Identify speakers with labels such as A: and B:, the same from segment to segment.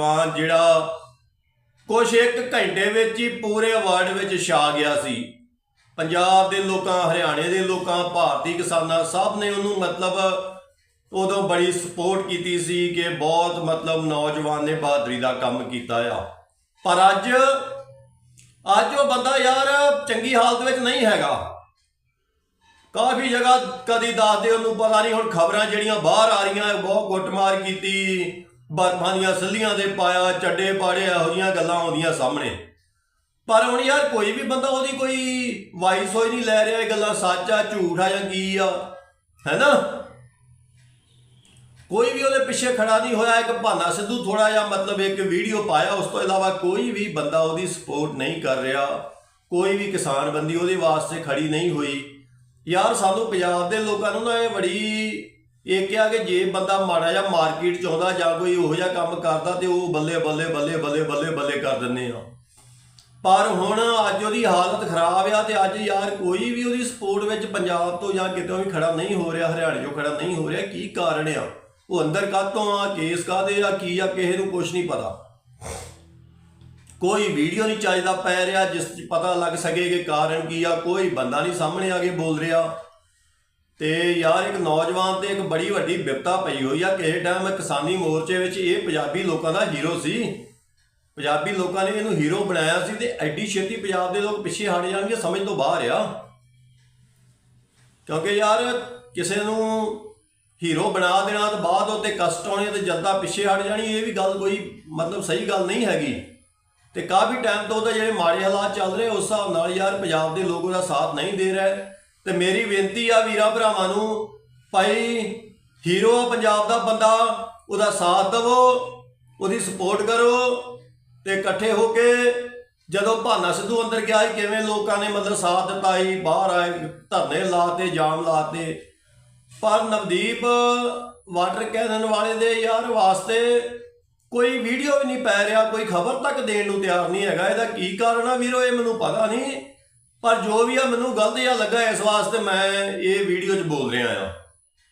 A: ਨੌਜਵਾਨ ਜਿਹੜਾ ਕੁਛ ਇੱਕ ਘੰਟੇ ਵਿੱਚ ਹੀ ਪੂਰੇ ਵਰਲਡ ਵਿੱਚ ਛਾ ਗਿਆ ਸੀ। ਪੰਜਾਬ ਦੇ ਲੋਕਾਂ, ਹਰਿਆਣੇ ਦੇ ਲੋਕਾਂ, ਭਾਰਤੀ ਕਿਸਾਨਾਂ ਸਭ ਨੇ ਉਹਨੂੰ ਮਤਲਬ ਉਦੋਂ ਬੜੀ ਸਪੋਰਟ ਕੀਤੀ ਸੀ ਕਿ ਬਹੁਤ ਮਤਲਬ ਨੌਜਵਾਨ ਨੇ ਬਹਾਦਰੀ ਦਾ ਕੰਮ ਕੀਤਾ ਆ। ਪਰ ਅੱਜ ਅੱਜ ਉਹ ਬੰਦਾ ਯਾਰ ਚੰਗੀ ਹਾਲਤ ਵਿੱਚ ਨਹੀਂ ਹੈਗਾ। ਕਾਫੀ ਜਗ੍ਹਾ ਕਦੀ ਦੱਸਦੇ ਉਹਨੂੰ, ਪਤਾ ਨਹੀਂ ਹੁਣ ਖਬਰਾਂ ਜਿਹੜੀਆਂ ਬਾਹਰ ਆ ਰਹੀਆਂ ਬਹੁਤ ਕੁੱਟਮਾਰ ਕੀਤੀ। ਬਰਫਾਂ ਦੀਆਂ ਸੱਲੀਆਂ ਦੇ ਪਾਇਆ, ਚੱਡੇ ਪਾੜੇ, ਇਹੋ ਜਿਹੀਆਂ ਗੱਲਾਂ ਆਉਂਦੀਆਂ ਸਾਹਮਣੇ। ਪਰ ਹੁਣ ਯਾਰ ਕੋਈ ਵੀ ਬੰਦਾ ਉਹਦੀ ਕੋਈ ਵਾਇਸ ਹੋਈ ਨਹੀਂ ਲੈ ਰਿਹਾ, ਇਹ ਗੱਲਾਂ ਸੱਚ ਆ, ਝੂਠ ਆ ਜਾਂ ਕੀ ਆ ਹੈਨਾ ਕੋਈ ਵੀ ਉਹਦੇ ਪਿੱਛੇ ਖੜਾ ਨਹੀਂ ਹੋਇਆ, ਇੱਕ ਭਾਨਾ ਸਿੱਧੂ ਥੋੜਾ ਜਿਹਾ ਮਤਲਬ ਇੱਕ ਵੀਡੀਓ ਪਾਇਆ, ਉਸ ਤੋਂ ਇਲਾਵਾ ਕੋਈ ਵੀ ਬੰਦਾ ਉਹਦੀ ਸਪੋਰਟ ਨਹੀਂ ਕਰ ਰਿਹਾ, ਕੋਈ ਵੀ ਕਿਸਾਨ ਬੰਦੀ ਉਹਦੇ ਵਾਸਤੇ ਖੜੀ ਨਹੀਂ ਹੋਈ। ਯਾਰ ਸਾਨੂੰ ਪੰਜਾਬ ਦੇ ਲੋਕਾਂ ਨੂੰ ਨਾ ਇਹ ਬੜੀ ਇਹ ਕਿਹਾ ਕਿ ਜੇ ਬੰਦਾ ਮਾੜਾ ਜਿਹਾ ਮਾਰਕੀਟ ਚ ਆਉਂਦਾ ਜਾਂ ਕੋਈ ਉਹੋ ਜਿਹਾ ਕੰਮ ਕਰਦਾ ਤੇ ਉਹ ਬੱਲੇ ਬੱਲੇ ਬੱਲੇ ਬੱਲੇ ਬੱਲੇ ਬੱਲੇ ਕਰ ਦਿੰਦੇ ਆ। ਪਰ ਹੁਣ ਅੱਜ ਉਹਦੀ ਹਾਲਤ ਖਰਾਬ ਆ ਤੇ ਅੱਜ ਯਾਰ ਕੋਈ ਵੀ ਉਹਦੀ ਸਪੋਰਟ ਵਿੱਚ ਪੰਜਾਬ ਤੋਂ ਜਾਂ ਕਿਤੋਂ ਵੀ ਖੜਾ ਨਹੀਂ ਹੋ ਰਿਹਾ, ਹਰਿਆਣੇ ਚੋਂ ਖੜਾ ਨਹੀਂ ਹੋ ਰਿਹਾ, ਕੀ ਕਾਰਨ ਆ? ਉਹ ਅੰਦਰ ਕਾਤੋਂ ਆ, ਕੇਸ ਕਾਦੇ ਆ, ਕੀ ਆ, ਕਿਸੇ ਨੂੰ ਕੁਝ ਨਹੀਂ ਪਤਾ। ਕੋਈ ਵੀਡੀਓ ਨਹੀਂ ਚਾਹੀਦਾ ਪੈ ਰਿਹਾ ਜਿਸ 'ਚ ਪਤਾ ਲੱਗ ਸਕੇ ਕਿ ਕਾਰਨ ਕੀ ਆ, ਕੋਈ ਬੰਦਾ ਨਹੀਂ ਸਾਹਮਣੇ ਆ ਕੇ ਬੋਲ ਰਿਹਾ। ਤੇ ਯਾਰ ਇੱਕ ਨੌਜਵਾਨ ਤੇ ਇੱਕ ਬੜੀ ਵੱਡੀ ਵਿਪਤਾ ਪਈ ਹੋਈ ਆ। ਕਿਸੇ ਟਾਈਮ ਕਿਸਾਨੀ ਮੋਰਚੇ ਵਿੱਚ ਇਹ ਪੰਜਾਬੀ ਲੋਕਾਂ ਦਾ ਹੀਰੋ ਸੀ। ਪੰਜਾਬੀ ਲੋਕਾਂ ਨੇ ਇਹਨੂੰ ਹੀਰੋ ਬਣਾਇਆ ਸੀ ਤੇ ਐਡੀ ਛੇਤੀ ਪੰਜਾਬ ਦੇ ਲੋਕ ਪਿੱਛੇ ਹਟ ਜਾਣਗੇ ਸਮਝ ਤੋਂ ਬਾਹਰ ਆ। ਕਿਉਂਕਿ ਯਾਰ ਕਿਸੇ ਨੂੰ ਹੀਰੋ ਬਣਾ ਦੇਣਾ ਤੇ ਬਾਅਦ ਉੱਤੇ ਕਸ਼ਟ ਆਉਣੇ ਤੇ ਜਨਤਾ ਪਿੱਛੇ ਹਟ ਜਾਣੀ, ਇਹ ਵੀ ਗੱਲ ਕੋਈ ਮਤਲਬ ਸਹੀ ਗੱਲ ਨਹੀਂ ਹੈਗੀ। ਤੇ ਕਾਫੀ ਟਾਈਮ ਤੋਂ ਉਹਦੇ ਜਿਹੜੇ ਮਾੜੇ ਹਾਲਾਤ ਚੱਲ ਰਹੇ, ਉਸ ਹਿਸਾਬ ਨਾਲ ਯਾਰ ਪੰਜਾਬ ਦੇ ਲੋਕ ਉਹਦਾ ਸਾਥ ਨਹੀਂ ਦੇ ਰਹੇ। ਤੇ ਮੇਰੀ ਬੇਨਤੀ ਆ ਵੀਰਾਂ ਭਰਾਵਾਂ ਨੂੰ, ਭਾਈ ਹੀਰੋ ਪੰਜਾਬ ਦਾ ਬੰਦਾ, ਉਹਦਾ ਸਾਥ ਦੇਵੋ, ਉਹਦੀ ਸਪੋਰਟ ਕਰੋ ਤੇ ਇਕੱਠੇ ਹੋ ਕੇ ਜਦੋਂ ਭਾਨਾ ਸਿੱਧੂ ਅੰਦਰ ਗਿਆ ਸੀ, ਕਿਵੇਂ ਲੋਕਾਂ ਨੇ ਮਤਲਬ ਸਾਥ ਦਿੱਤਾ ਸੀ, ਬਾਹਰ ਆਏ, ਧਰਨੇ ਲਾਤੇ, ਜਾਮ ਲਾਤੇ, ਪਰ ਨਵਦੀਪ ਵਾਟਰ ਕੈਨਨ ਵਾਲੇ ਦੇ ਯਾਰ ਵਾਸਤੇ ਕੋਈ ਵੀਡੀਓ ਵੀ ਨਹੀਂ ਪੈ ਰਿਹਾ, ਕੋਈ ਖਬਰ ਤੱਕ ਦੇਣ ਨੂੰ ਤਿਆਰ ਨਹੀਂ ਹੈਗਾ। ਇਹਦਾ ਕੀ ਕਾਰਨ ਆ ਵੀਰੋ, ਇਹ ਮੈਨੂੰ ਪਤਾ ਨਹੀਂ। ਪਰ ਜੋ ਵੀ ਆ, ਮੈਨੂੰ ਗਲਤ ਜਿਹਾ ਲੱਗਾ ਇਸ ਵਾਸਤੇ ਮੈਂ ਇਹ ਵੀਡੀਓ 'ਚ ਬੋਲ ਰਿਹਾ ਆ।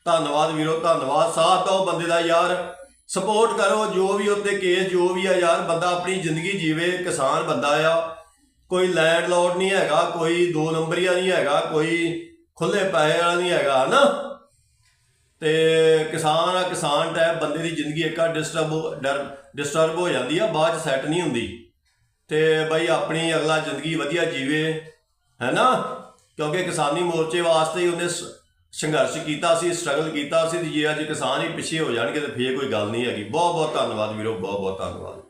A: ਧੰਨਵਾਦ ਵੀਰੋ, ਧੰਨਵਾਦ। ਸਾਥ ਦਿਓ ਬੰਦੇ ਦਾ ਯਾਰ। ਸਪੋਰਟ ਕਰੋ, ਜੋ ਵੀ ਉੱਤੇ ਕੇਸ ਜੋ ਵੀ ਆ ਯਾਰ, ਬੰਦਾ ਆਪਣੀ ਜ਼ਿੰਦਗੀ ਜੀਵੇ, ਕਿਸਾਨ ਬੰਦਾ ਆ। ਕੋਈ ਲੈਂਡ ਲੋਡ ਨਹੀਂ ਹੈਗਾ, ਕੋਈ ਦੋ ਨੰਬਰੀਆ ਨਹੀਂ ਹੈਗਾ, ਕੋਈ ਖੁੱਲੇ ਪੈਸੇ ਵਾਲਾ ਨਹੀਂ ਹੈਗਾ, ਹਨਾ? ਤੇ ਕਿਸਾਨ ਆ, ਕਿਸਾਨ ਟੈਪ ਬੰਦੇ ਦੀ ਜ਼ਿੰਦਗੀ ਇੱਕ ਆ ਡਿਸਟਰਬ ਡਿਸਟਰਬ ਹੋ ਜਾਂਦੀ ਆ, ਬਾਅਦ ਚ ਸੈੱਟ ਨਹੀਂ ਹੁੰਦੀ। ਤੇ ਬਈ ਆਪਣੀ ਅਗਲਾ ਜ਼ਿੰਦਗੀ ਵਧੀਆ ਜੀਵੇ। ਹੈ ਨਾ? ਕਿਉਂਕਿ ਕਿਸਾਨੀ ਮੋਰਚੇ ਵਾਸਤੇ ਹੀ ਉਹਨੇ ਸੰਘਰਸ਼ ਕੀਤਾ ਸੀ ਸਟਰਗਲ ਕੀਤਾ ਸੀ ਜੇ ਅੱਜ ਕਿਸਾਨ ਹੀ ਪਿੱਛੇ ਹੋ ਜਾਣਗੇ ਤੇ ਫੇਰ ਕੋਈ ਗੱਲ ਨਹੀਂ ਹੈਗੀ। ਬਹੁਤ ਬਹੁਤ ਧੰਨਵਾਦ ਵੀਰੋ ਬਹੁਤ ਬਹੁਤ ਧੰਨਵਾਦ।